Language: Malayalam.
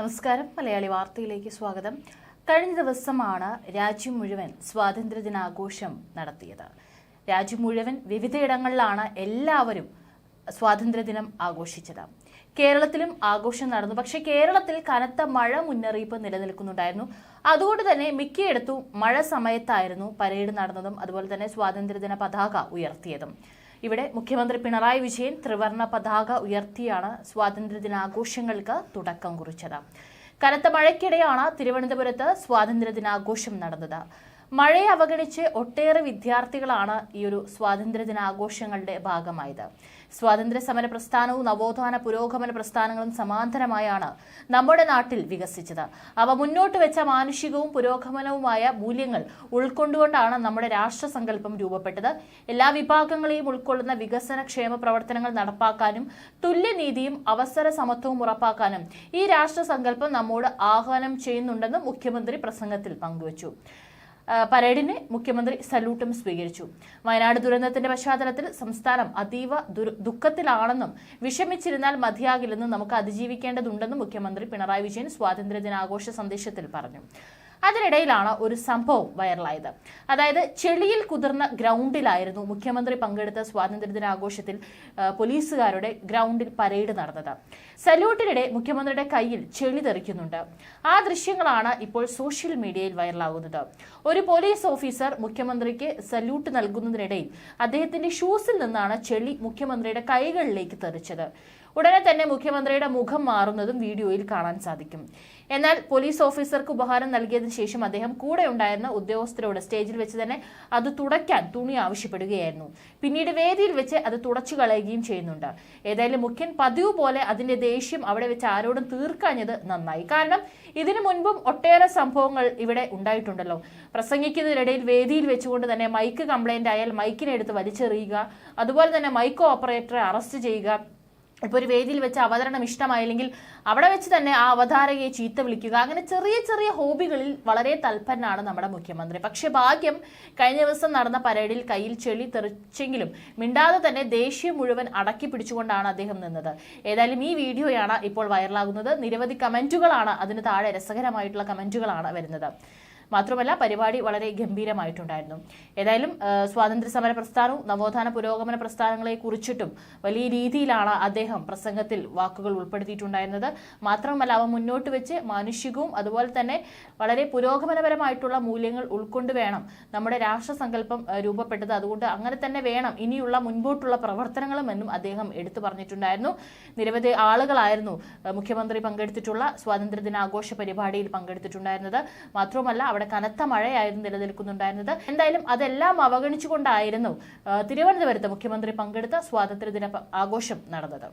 നമസ്കാരം. മലയാളി വാർത്തയിലേക്ക് സ്വാഗതം. കഴിഞ്ഞ ദിവസമാണ് രാജ്യം മുഴുവൻ സ്വാതന്ത്ര്യദിനാഘോഷം നടത്തിയത്. രാജ്യം മുഴുവൻ വിവിധയിടങ്ങളിലാണ് എല്ലാവരും സ്വാതന്ത്ര്യദിനം ആഘോഷിച്ചത്. കേരളത്തിലും ആഘോഷം നടന്നു. പക്ഷേ കേരളത്തിൽ കനത്ത മഴ മുന്നറിയിപ്പ് നിലനിൽക്കുന്നുണ്ടായിരുന്നു. അതുകൊണ്ട് തന്നെ മിക്കയിടത്തും മഴ സമയത്തായിരുന്നു പരേഡ് നടന്നതും അതുപോലെ തന്നെ സ്വാതന്ത്ര്യദിന പതാക ഉയർത്തിയതും. ഇവിടെ മുഖ്യമന്ത്രി പിണറായി വിജയൻ ത്രിവർണ പതാക ഉയർത്തിയാണ് സ്വാതന്ത്ര്യദിനാഘോഷങ്ങൾക്ക് തുടക്കം കുറിച്ചത്. കനത്ത മഴയ്ക്കിടെയാണ് തിരുവനന്തപുരത്ത് സ്വാതന്ത്ര്യദിനാഘോഷം നടന്നത്. മഴയെ അവഗണിച്ച് ഒട്ടേറെ വിദ്യാർത്ഥികളാണ് ഈ ഒരു സ്വാതന്ത്ര്യദിനാഘോഷങ്ങളുടെ ഭാഗമായത്. സ്വാതന്ത്ര്യ സമര പ്രസ്ഥാനവും നവോത്ഥാന പുരോഗമന പ്രസ്ഥാനങ്ങളും സമാന്തരമായാണ് നമ്മുടെ നാട്ടിൽ വികസിച്ചത്. അവ മുന്നോട്ട് വെച്ച മാനുഷികവും പുരോഗമനവുമായ മൂല്യങ്ങൾ ഉൾക്കൊണ്ടുകൊണ്ടാണ് നമ്മുടെ രാഷ്ട്രസങ്കല്പം രൂപപ്പെട്ടത്. എല്ലാ വിഭാഗങ്ങളെയും ഉൾക്കൊള്ളുന്ന വികസന ക്ഷേമ പ്രവർത്തനങ്ങൾ നടപ്പാക്കാനും തുല്യനീതിയും അവസര സമത്വവും ഉറപ്പാക്കാനും ഈ രാഷ്ട്രസങ്കല്പം നമ്മോട് ആഹ്വാനം ചെയ്യുന്നുണ്ടെന്നും മുഖ്യമന്ത്രി പ്രസംഗത്തിൽ പങ്കുവച്ചു. പരേഡിന് മുഖ്യമന്ത്രി സല്യൂട്ടും സ്വീകരിച്ചു. വയനാട് ദുരന്തത്തിന്റെ പശ്ചാത്തലത്തിൽ സംസ്ഥാനം അതീവ ദുഃഖത്തിലാണെന്നും വിഷമിച്ചിരുന്നാൽ മതിയാകില്ലെന്നും നമുക്ക് അതിജീവിക്കേണ്ടതുണ്ടെന്നും മുഖ്യമന്ത്രി പിണറായി വിജയൻ സ്വാതന്ത്ര്യദിനാഘോഷ സന്ദേശത്തിൽ പറഞ്ഞു. അതിനിടയിലാണ് ഒരു സംഭവം വൈറലായത്. അതായത് ചെളിയിൽ കുതിർന്ന ഗ്രൗണ്ടിലായിരുന്നു മുഖ്യമന്ത്രി പങ്കെടുത്ത സ്വാതന്ത്ര്യദിനാഘോഷത്തിൽ പോലീസുകാരുടെ ഗ്രൗണ്ടിൽ പരേഡ് നടന്നത്. സല്യൂട്ടിനിടെ മുഖ്യമന്ത്രിയുടെ കയ്യിൽ ചെളി തെറിക്കുന്നുണ്ട്. ആ ദൃശ്യങ്ങളാണ് ഇപ്പോൾ സോഷ്യൽ മീഡിയയിൽ വൈറലാകുന്നത്. ഒരു പോലീസ് ഓഫീസർ മുഖ്യമന്ത്രിക്ക് സല്യൂട്ട് നൽകുന്നതിനിടയിൽ അദ്ദേഹത്തിന്റെ ഷൂസിൽ നിന്നാണ് ചെളി മുഖ്യമന്ത്രിയുടെ കൈകളിലേക്ക് തെറിച്ചത്. ഉടനെ തന്നെ മുഖ്യമന്ത്രിയുടെ മുഖം മാറുന്നതും വീഡിയോയിൽ കാണാൻ സാധിക്കും. എന്നാൽ പോലീസ് ഓഫീസർക്ക് ഉപഹാരം നൽകിയതിനു ശേഷം അദ്ദേഹം കൂടെ ഉണ്ടായിരുന്ന ഉദ്യോഗസ്ഥരോട് സ്റ്റേജിൽ വെച്ച് തന്നെ അത് തുടയ്ക്കാൻ തുണി ആവശ്യപ്പെടുകയായിരുന്നു. പിന്നീട് വേദിയിൽ വെച്ച് അത് തുടച്ചു കളയുകയും ചെയ്യുന്നുണ്ട്. ഏതായാലും മുഖ്യൻ പതിവ് പോലെ അതിന്റെ ദേഷ്യം അവിടെ വെച്ച് ആരോടും തീർക്കാഞ്ഞത് നന്നായി. കാരണം ഇതിനു മുൻപും ഒട്ടേറെ സംഭവങ്ങൾ ഇവിടെ ഉണ്ടായിട്ടുണ്ടല്ലോ. പ്രസംഗിക്കുന്നതിനിടയിൽ വേദിയിൽ വെച്ചുകൊണ്ട് തന്നെ മൈക്ക് കംപ്ലൈന്റ് ആയാൽ മൈക്കിനെടുത്ത് വലിച്ചെറിയുക അതുപോലെ തന്നെ മൈക്ക് ഓപ്പറേറ്ററെ അറസ്റ്റ് ചെയ്യുക ഇപ്പോൾ ഒരു വേദിയിൽ വെച്ച് അവതരണം ഇഷ്ടമായില്ലെങ്കിൽ അവിടെ വെച്ച് തന്നെ ആ അവതാരകയെ ചീത്ത വിളിക്കുക. അങ്ങനെ ചെറിയ ചെറിയ ഹോബികളിൽ വളരെ തൽപരനാണ് നമ്മുടെ മുഖ്യമന്ത്രി. പക്ഷേ ഭാഗ്യം കഴിഞ്ഞ ദിവസം നടന്ന പരേഡിൽ കയ്യിൽ ചെളി തെറിച്ചെങ്കിലും മിണ്ടാതെ തന്നെ ദേഷ്യം മുഴുവൻ അടക്കി പിടിച്ചുകൊണ്ടാണ് അദ്ദേഹം നിന്നത്. ഏതായാലും ഈ വീഡിയോയാണ് ഇപ്പോൾ വൈറലാകുന്നത്. നിരവധി കമന്റുകളാണ് അതിന് താഴെ രസകരമായിട്ടുള്ള കമന്റുകളാണ് വരുന്നത്. മാത്രമല്ല പരിപാടി വളരെ ഗംഭീരമായിട്ടുണ്ടായിരുന്നു. ഏതായാലും സ്വാതന്ത്ര്യ സമര പ്രസ്ഥാനവും നവോത്ഥാന പുരോഗമന പ്രസ്ഥാനങ്ങളെ കുറിച്ചിട്ടും വലിയ രീതിയിലാണ് അദ്ദേഹം പ്രസംഗത്തിൽ വാക്കുകൾ ഉൾപ്പെടുത്തിയിട്ടുണ്ടായിരുന്നത്. മാത്രമല്ല അവ മുന്നോട്ട് വെച്ച് മാനുഷികവും അതുപോലെ തന്നെ വളരെ പുരോഗമനപരമായിട്ടുള്ള മൂല്യങ്ങൾ ഉൾക്കൊണ്ട് വേണം നമ്മുടെ രാഷ്ട്രസങ്കല്പം രൂപപ്പെട്ടത്. അതുകൊണ്ട് അങ്ങനെ തന്നെ വേണം ഇനിയുള്ള മുൻപോട്ടുള്ള പ്രവർത്തനങ്ങളും എന്നും അദ്ദേഹം എടുത്തു പറഞ്ഞിട്ടുണ്ടായിരുന്നു. നിരവധി ആളുകളായിരുന്നു മുഖ്യമന്ത്രി പങ്കെടുത്തിട്ടുള്ള സ്വാതന്ത്ര്യദിനാഘോഷ പരിപാടിയിൽ പങ്കെടുത്തിട്ടുണ്ടായിരുന്നത്. മാത്രമല്ല അവിടെ കനത്ത മഴയായിരുന്നു നിലനിൽക്കുന്നുണ്ടായിരുന്നത്. എന്തായാലും അതെല്ലാം അവഗണിച്ചുകൊണ്ടായിരുന്നു തിരുവനന്തപുരത്ത് മുഖ്യമന്ത്രി പങ്കെടുത്ത സ്വാതന്ത്ര്യദിന ആഘോഷം നടന്നത്.